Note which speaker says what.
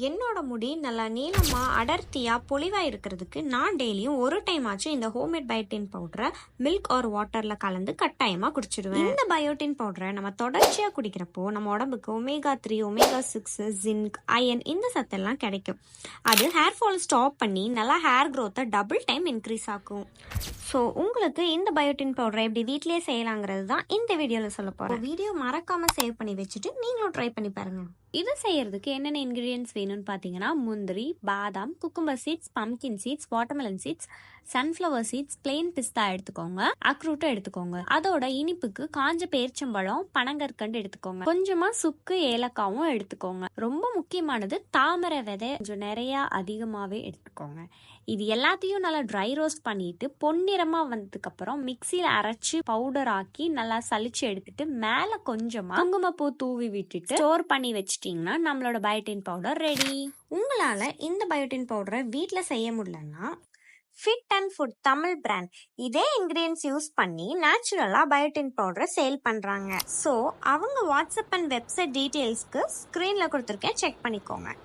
Speaker 1: என்னோட முடி நல்லா நீளமாக அடர்த்தியாக பொலிவாக இருக்கிறதுக்கு நான் டெய்லியும் ஒரு டைம் ஆச்சு இந்த ஹோம்மேட் பயோட்டின் பவுடரை மில்க் ஆர் வாட்டரில் கலந்து கட்டாயமாக குடிச்சிடுவேன் இந்த பயோட்டின் பவுடரை நம்ம தொடர்ச்சியாக குடிக்கிறப்போ நம்ம உடம்புக்கு omega three omega six zinc iron இந்த சத்தெல்லாம் கிடைக்கும். அது ஹேர் ஃபால் ஸ்டாப் பண்ணி நல்லா ஹேர் க்ரோத்தை டபுள் டைம் இன்க்ரீஸ் ஆகும் ஸோ உங்களுக்கு இந்த பயோட்டின் பவுடரை எப்படி வீட்லயே செய்யலாங்கிறது தான் இந்த வீடியோவில் சொல்ல போகிறேன் வீடியோ மறக்காம சேவ் பண்ணி வச்சுட்டு நீங்களும் ட்ரை பண்ணி பாருங்க. இது செய்யறதுக்கு என்னென்ன இன்க்ரீடியன்ஸ் வேணும்னு பார்த்தீங்கன்னா முந்திரி பாதாம் cucumber seeds pumpkin seeds watermelon seeds sunflower seeds plain பிஸ்தா எடுத்துக்கோங்க. அக்ரூட்டை எடுத்துக்கோங்க. அதோட இனிப்புக்கு காஞ்ச பேரிச்சம்பழம் பனங்கற்கண்டு எடுத்துக்கோங்க. கொஞ்சமா சுக்கு ஏலக்காவும் எடுத்துக்கோங்க. ரொம்ப முக்கியமானது தாமரை விதை. கொஞ்சம் நிறைய அதிகமாகவே எடுத்துக்கோங்க. இது எல்லாத்தையும் நல்லா ட்ரை ரோஸ்ட் பண்ணிட்டு பொன்னிறமா வந்ததுக்கு அப்புறம் மிக்சியில அரைச்சு பவுடர் ஆக்கி நல்லா சலிச்சு எடுத்துட்டு மேல கொஞ்சமா குங்குமப்பூ தூவி விட்டுட்டு ஸ்டோர் பண்ணி வச்சிட்டீங்கன்னா நம்மளோட பயோட்டின் பவுடர் ரெடி உங்களால இந்த பயோட்டின் பவுடரை வீட்டில் செய்ய முடியலன்னா fit and food Tamil brand இதே இன்க்ரீடியன்ஸ் யூஸ் பண்ணி நேச்சுரலாக பயோட்டின் பவுடரை சேல் பண்ணுறாங்க ஸோ அவங்க வாட்ஸ்அப் அண்ட் வெப்சைட் டீட்டெயில்ஸ்க்கு ஸ்க்ரீனில் கொடுத்துருக்கேன். செக் பண்ணிக்கோங்க.